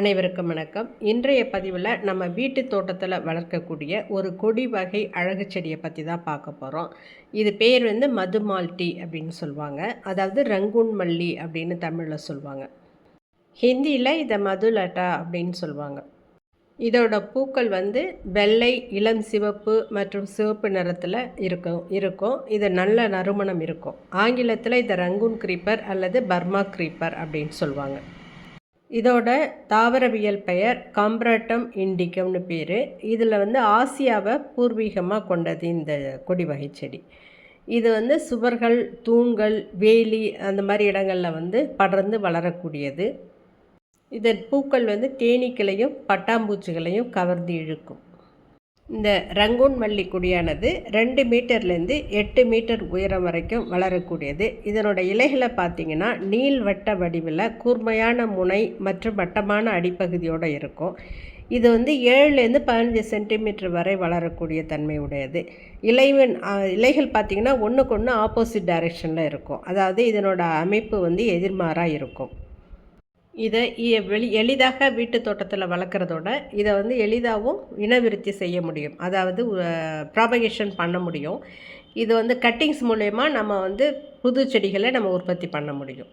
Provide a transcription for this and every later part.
அனைவருக்கும் வணக்கம். இன்றைய பதிவில் நம்ம வீட்டு தோட்டத்தில் வளர்க்கக்கூடிய ஒரு கொடி வகை அழகு செடியை பற்றி தான் பார்க்க போகிறோம் இது பேர் வந்து மதுமால்டி அப்படின்னு சொல்லுவாங்க. அதாவது ரங்கூன் மல்லி அப்படின்னு தமிழில் சொல்லுவாங்க. ஹிந்தியில் இதை மதுலட்டா அப்படின்னு சொல்லுவாங்க. இதோட பூக்கள் வந்து வெள்ளை இளம் சிவப்பு மற்றும் சிவப்பு நிறத்தில் இருக்கும் இருக்கும். இது நல்ல நறுமணம் இருக்கும். ஆங்கிலத்தில் இதை ரங்கூன் க்ரீப்பர் அல்லது பர்மா க்ரீப்பர் அப்படின்னு சொல்லுவாங்க. இதோட தாவரவியல் பெயர் கம்ப்ராட்டம் இண்டிகம்னு பேர். இதில் வந்து ஆசியாவை பூர்வீகமாக கொண்டது இந்த கொடி வகை செடி இது வந்து சுவர்கள் தூண்கள் வேலி அந்த மாதிரி இடங்களில் வந்து படர்ந்து வளரக்கூடியது. இதன் பூக்கள் வந்து தேனீக்களையும் பட்டாம்பூச்சிகளையும் கவர்ந்து இழுக்கும். இந்த ரங்கூன் மல்லி கொடியானது ரெண்டு மீட்டர்லேருந்து எட்டு மீட்டர் உயரம் வரைக்கும் வளரக்கூடியது. இதனோட இலைகளை பார்த்திங்கன்னா நீள்வட்ட வடிவில் கூர்மையான முனை மற்றும் வட்டமான அடிப்பகுதியோடு இருக்கும். இது வந்து ஏழுலேருந்து பதினஞ்சு சென்டிமீட்டர் வரை வளரக்கூடிய தன்மை உடையது இலைவன் இலைகள் பார்த்திங்கன்னா ஒன்றுக்கு ஒன்று ஆப்போசிட் டைரெக்ஷனில் இருக்கும். அதாவது இதனோட அமைப்பு வந்து எதிர்மாறாக இருக்கும். இதை வெளி எளிதாக வீட்டு தோட்டத்தில் வளர்க்குறதோட இதை வந்து எளிதாகவும் இனவிருத்தி செய்ய முடியும். அதாவது ப்ராபகேஷன் பண்ண முடியும். இது வந்து கட்டிங்ஸ் மூலயமா நம்ம வந்து புது செடிகளை நம்ம உற்பத்தி பண்ண முடியும்.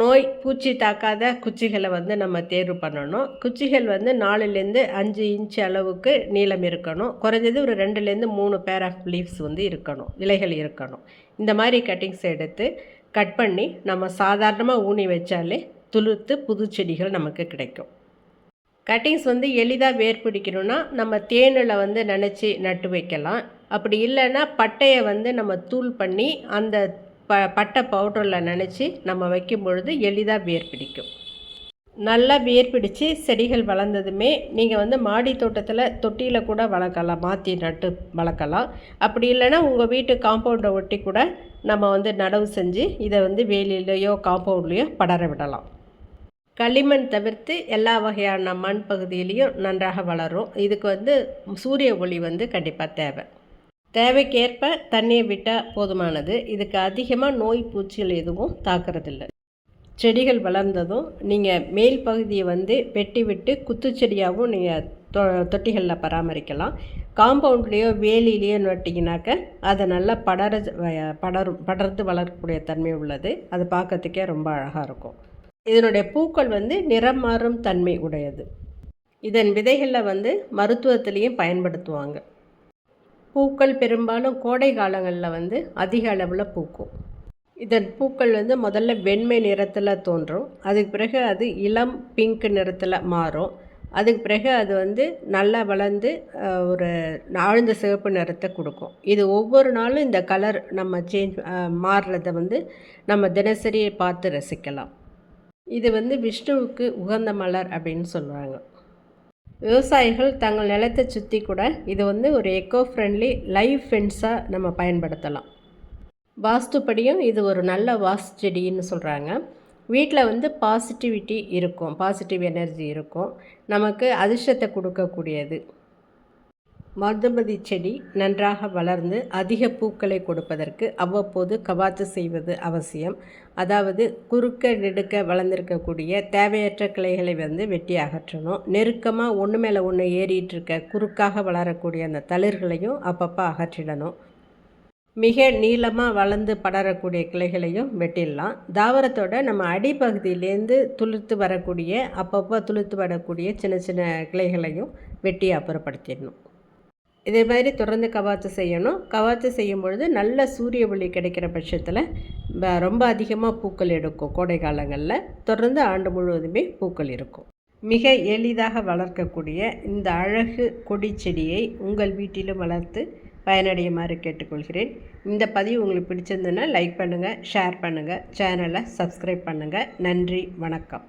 நோய் பூச்சி தாக்காத குச்சிகளை வந்து நம்ம தேர்வு பண்ணணும். குச்சிகள் வந்து நாலுலேருந்து அஞ்சு இன்ச் அளவுக்கு நீளம் இருக்கணும். குறைஞ்சது ஒரு ரெண்டுலேருந்து மூணு பேர் ஆஃப் லீவ்ஸ் வந்து இருக்கணும். இலைகள் இருக்கணும். இந்த மாதிரி கட்டிங்ஸ் எடுத்து கட் பண்ணி நம்ம சாதாரணமாக ஊனி வச்சாலே துளுர்த்து புது செடிகள் நமக்கு கிடைக்கும். கட்டிங்ஸ் வந்து எளிதாக வேர் பிடிக்கணும்னா நம்ம தேனில் வந்து நினச்சி நட்டு வைக்கலாம். அப்படி இல்லைன்னா பட்டையை வந்து நம்ம தூள் பண்ணி அந்த ப பட்டை பவுடரில் நினச்சி நம்ம வைக்கும் பொழுது எளிதாக வேர் பிடிக்கும். நல்லா வேர் பிடிச்சி செடிகள் வளர்ந்ததுமே நீங்கள் வந்து மாடி தோட்டத்தில் தொட்டியில் கூட வளர்க்கலாம் மாற்றி நட்டு வளர்க்கலாம். அப்படி இல்லைன்னா உங்கள் வீட்டு காம்பவுண்டை ஒட்டி கூட நம்ம வந்து நடவு செஞ்சு இதை வந்து வேலியிலையோ காம்பவுண்ட்லேயோ படர விடலாம். களிமண் தவிர்த்து எல்லா வகையான மண் பகுதியிலையும் நன்றாக வளரும். இதுக்கு வந்து சூரிய ஒளி வந்து கண்டிப்பாக தேவை. தேவைக்கேற்ப தண்ணியை விட்டால் போதுமானது. இதுக்கு அதிகமாக நோய் பூச்சிகள் எதுவும் தாக்கிறதில்ல. செடிகள் வளர்ந்ததும் நீங்கள் மேல் பகுதியை வந்து வெட்டி விட்டு குத்துச்செடியாகவும் நீங்கள் தொ தொட்டிகளில் பராமரிக்கலாம். காம்பவுண்ட்லேயோ வேலிலேயோ நட்டிங்கனாக்க அதை நல்லா படர படரும் படர்ந்து வளரக்கூடிய தன்மை உள்ளது. அது பார்க்கறதுக்கே ரொம்ப அழகாக இருக்கும். இதனுடைய பூக்கள் வந்து நிறம் மாறும் தன்மை உடையது. இதன் விதைகளில் வந்து மருத்துவத்திலையும் பயன்படுத்துவாங்க. பூக்கள் பெரும்பாலும் கோடை காலங்களில் வந்து அதிக அளவில் பூக்கும். இதன் பூக்கள் வந்து முதல்ல வெண்மை நிறத்தில் தோன்றும். அதுக்கு பிறகு அது இளம் பிங்க் நிறத்தில் மாறும். அதுக்கு பிறகு அது வந்து நல்லா வளர்ந்து ஒரு ஆழ்ந்த சிவப்பு நிறத்தை கொடுக்கும். இது ஒவ்வொரு நாளும் இந்த கலர் நம்ம சேஞ்ச் மாறுறத வந்து நம்ம தினசரி பார்த்து ரசிக்கலாம். இது வந்து விஷ்ணுவுக்கு உகந்த மலர் அப்படின்னு சொல்லுவாங்க விவசாயிகள் தங்கள் நிலத்தை சுற்றி கூட இது வந்து ஒரு எக்கோ ஃப்ரெண்ட்லி லைவ் ஃபென்ஸாக நம்ம பயன்படுத்தலாம். வாஸ்துப்படியும் இது ஒரு நல்ல வாஸ்து செடின்னு சொல்கிறாங்க வீட்டில் வந்து பாசிட்டிவிட்டி இருக்கும் பாசிட்டிவ் எனர்ஜி இருக்கும். நமக்கு அதிர்ஷ்டத்தை கொடுக்கக்கூடியது. மருதுமதி செடி நன்றாக வளர்ந்து அதிக பூக்களை கொடுப்பதற்கு அவ்வப்போது கவாத்து செய்வது அவசியம். அதாவது குறுக்க நெடுக்க வளர்ந்துருக்கக்கூடிய தேவையற்ற கிளைகளை வந்து வெட்டி அகற்றணும். நெருக்கமாக ஒன்று மேலே ஒன்று ஏறிட்டு இருக்க குறுக்காக வளரக்கூடிய அந்த தளிர்களையும் அப்பப்போ அகற்றிடணும். மிக நீளமாக வளர்ந்து படரக்கூடிய கிளைகளையும் வெட்டிடலாம். தாவரத்தோட நம்ம அடிப்பகுதியிலேருந்து துளுத்து வரக்கூடிய அப்பப்போ துளுத்து வரக்கூடிய சின்ன சின்ன கிளைகளையும் வெட்டி அப்புறப்படுத்திடணும். இதே மாதிரி தொடர்ந்து கவாத்து செய்யணும். கவாத்து செய்யும் பொழுது நல்ல சூரிய ஒளி கிடைக்கிற பட்சத்தில் ரொம்ப அதிகமாக பூக்கள் எடுக்கும் கோடை காலங்களில். தொடர்ந்து ஆண்டு முழுவதுமே பூக்கள் இருக்கும். மிக எளிதாக வளர்க்கக்கூடிய இந்த அழகு கொடி செடியை உங்கள் வீட்டிலும் வளர்த்து பயனடையுமாறு கேட்டுக்கொள்கிறேன். இந்த பதிவு உங்களுக்கு பிடிச்சிருந்ததுன்னா லைக் பண்ணுங்கள் ஷேர் பண்ணுங்கள் சேனலை சப்ஸ்கிரைப் பண்ணுங்கள் நன்றி வணக்கம்.